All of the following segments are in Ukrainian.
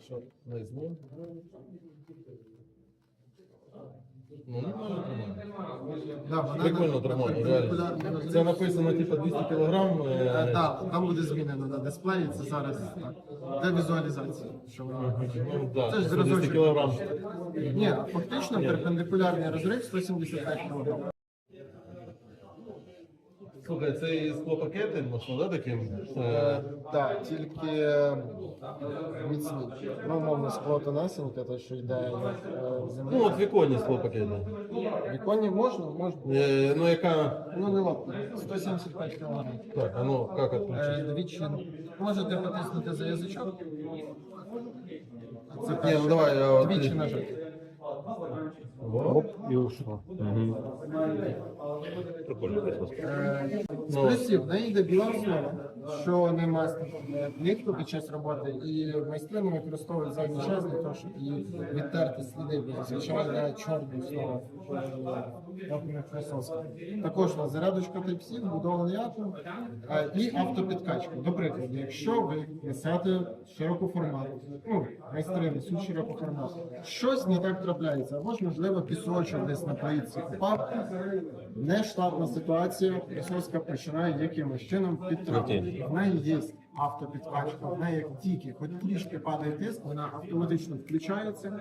Що, наізму? Ну, нормально Прикольно тримає, реально. Це написано, типу, 200 кілограм. Е, е, Так, там буде змінено на дисплеї, це зараз так. Для візуалізації. Що воно Ну, да, Це ж 200 зразочок. кілограм. Ні, фактично перпендикулярний розрив 175 кг. Слухай, це і склопакети, можна, да, таким? Е, Так, тільки міцні. Ну, мовно, скло тонесеньке, то що йде е, з землі. Ну, от віконні склопакети. Віконні можна, можна. Е, Ну, яка... Ну, не лопне. 175 кг. Так, а ну, як відключити? Е, Двічі. Можете потиснути за язичок. Це Ні, перше. ну давай, я от- Двічі нажати. Оп. І ушло. Угу. Прикольно. Плюсів в неї йде біла що не мастить плітку під час роботи, і майстри не використовують задній час для того, щоб її відтерти сліди, йде чорна основа. Також у нас зарядочка Type-C, вбудований атом е, і автопідкачка. До прикладу, якщо ви несете широкоформат, ну, майстри несуть широкоформат, щось не так трапляється, або ж, можливо, пісочок десь на плитці упав, нештатна ситуація, присоска починає якимось чином підтримувати. В неї є автопідкачка, в неї як тільки хоч трішки падає тиск, вона автоматично включається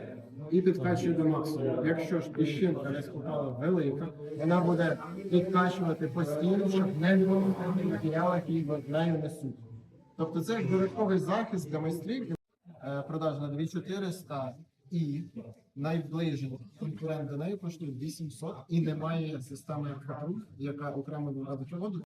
і підкачує до максимуму. Якщо ж піщинка десь попала велика, вона буде підкачувати постійно, щоб не було матеріалів, які в нею несуть. Тобто це як додатковий захист для майстрів. Продаж на 2400 і найближчі конкурент до неї коштує 800 і немає системи КПУ, яка окремо до воду.